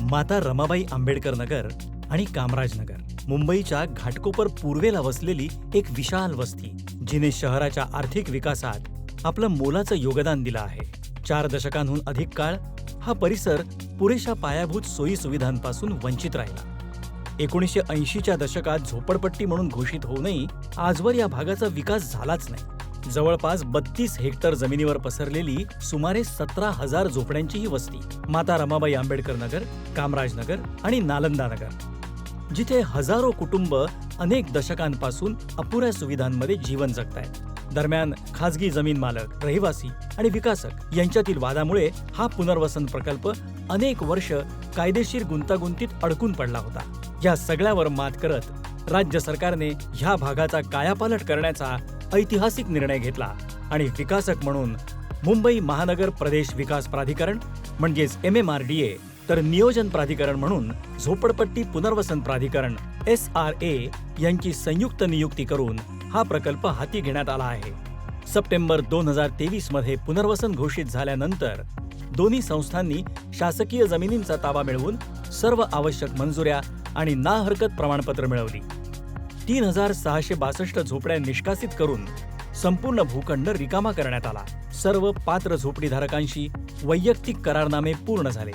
माता रमाबाई आंबेडकर नगर आणि कामराज नगर. मुंबईच्या घाटकोपर पूर्वेला वसलेली एक विशाल वस्ती जिने शहराच्या आर्थिक विकासात आपलं मोलाचं योगदान दिलं आहे. चार दशकांहून अधिक काळ हा परिसर पुरेशा पायाभूत सोयी सुविधांपासून वंचित राहिला. एकोणीसशे ऐंशीच्या दशकात झोपडपट्टी म्हणून घोषित होऊनही आजवर या भागाचा विकास झालाच नाही. जवळपास बत्तीस हेक्टर जमिनीवर पसरलेली सुमारे सतरा हजार झोपड्यांची ही वस्ती माता रमाबाई आंबेडकर नगर कामराज नगर आणि नालंदा नगर जिथे हजारो कुटुंब अनेक दशकांपासून अपुऱ्या सुविधांमध्ये जीवन जगतायत. दरम्यान खाजगी जमीन मालक रहिवासी आणि विकासक यांच्यातील वादामुळे हा पुनर्वसन प्रकल्प अनेक वर्ष कायदेशीर गुंतागुंतीत अडकून पडला होता. या सगळ्यावर मात करत राज्य सरकारने ह्या भागाचा कायापालट करण्याचा ऐतिहासिक निर्णय घेतला आणि विकासक म्हणून मुंबई महानगर प्रदेश विकास प्राधिकरण म्हणजेच M M R D A तर नियोजन प्राधिकरण म्हणून झोपडपट्टी पुनर्वसन प्राधिकरण एस आर ए यांची संयुक्त नियुक्ती करून हा प्रकल्प हाती घेण्यात आला आहे. सप्टेंबर दोन हजार तेवीसमध्ये पुनर्वसन घोषित झाल्यानंतर दोन्ही संस्थांनी शासकीय जमिनींचा ताबा मिळवून सर्व आवश्यक मंजुऱ्या आणि ना हरकत प्रमाणपत्र मिळवली. तीन हजार सहाशे बासष्ट झोपड्या निष्कासित करून संपूर्ण भूखंड रिकामा करण्यात आला. सर्व पात्र झोपडीधारकांशी वैयक्तिक करारनामे पूर्ण झाले.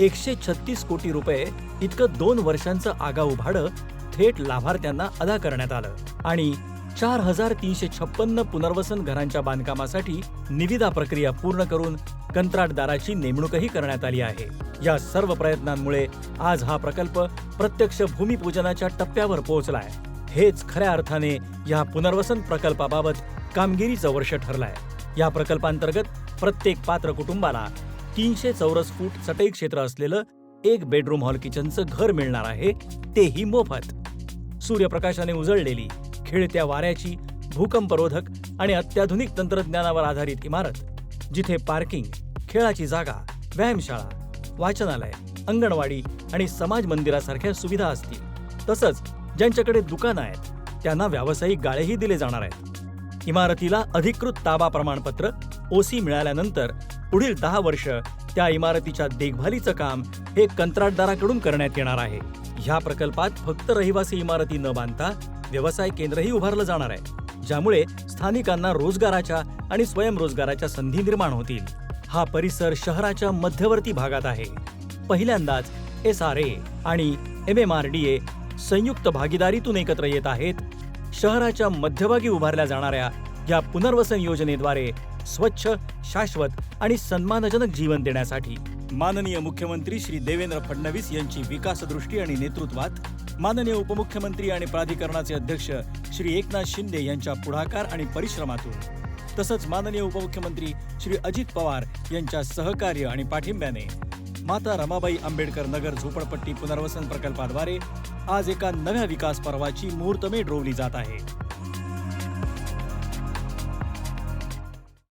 एकशे छत्तीस कोटी रुपये इतकं दोन वर्षांचं आगाऊ भाडं थेट लाभार्थ्यांना अदा करण्यात आलं आणि चार हजार तीनशे छप्पन्न पुनर्वसन घरांच्या बांधकामासाठी निविदा प्रक्रिया पूर्ण करून कंत्राटदाराची नेमणूकही करण्यात आली आहे. या सर्व प्रयत्नांमुळे आज हा प्रकल्प प्रत्यक्ष भूमिपूजनाच्या टप्प्यावर पोहोचलाय. हेच खऱ्या अर्थाने या पुनर्वसन प्रकल्पाबाबत कामगिरीचं वर्ष ठरलंय. या प्रकल्पांतर्गत प्रत्येक पात्र कुटुंबाला तीनशे चौरस फूट चटई क्षेत्र असलेलं एक बेडरूम हॉल किचनचं घर मिळणार आहे तेही मोफत. सूर्यप्रकाशाने उजळलेली खेळत्या वाऱ्याची भूकंपरोधक आणि अत्याधुनिक तंत्रज्ञानावर आधारित इमारत जिथे पार्किंग खेळाची जागा व्यायामशाळा वाचनालय अंगणवाडी आणि समाज मंदिरासारख्या सुविधा असतील. तसंच ज्यांच्याकडे दुकानं आहेत त्यांना व्यावसायिक गाळेही दिले जाणार आहेत. इमारतीला अधिकृत ताबा प्रमाणपत्र ओसी मिळाल्यानंतर पुढील दहा वर्ष त्या इमारतीच्या देखभालीचं काम हे कंत्राटदाराकडून करण्यात येणार आहे. ह्या प्रकल्पात फक्त रहिवासी इमारती न बांधता व्यवसाय केंद्रही उभारलं जाणार आहे ज्यामुळे स्थानिकांना रोजगाराच्या आणि स्वयंरोजगाराच्या संधी निर्माण होतील. हा परिसर शहराच्या मध्यवर्ती भागात आहे. पहिल्यांदाच एस आर ए आणि M M R D A संयुक्त भागीदारीतून एकत्र येत आहेत. शहराच्या मध्यभागी उभारल्या जाणाऱ्या या पुनर्वसन योजनेद्वारे स्वच्छ शाश्वत आणि सन्मानजनक जीवन देण्यासाठी माननीय मुख्यमंत्री श्री देवेंद्र फडणवीस यांची विकासदृष्टी आणि नेतृत्वात माननीय उपमुख्यमंत्री आणि प्राधिकरणाचे अध्यक्ष श्री एकनाथ शिंदे यांच्या पुढाकार आणि परिश्रमातून तसंच माननीय उपमुख्यमंत्री श्री अजित पवार यांच्या सहकार्य आणि पाठिंब्याने माता रमाबाई आंबेडकर नगर झोपडपट्टी पुनर्वसन प्रकल्पाद्वारे आज एका नव्या विकास पर्वाची मुहूर्तमेढ रोवली जात आहे.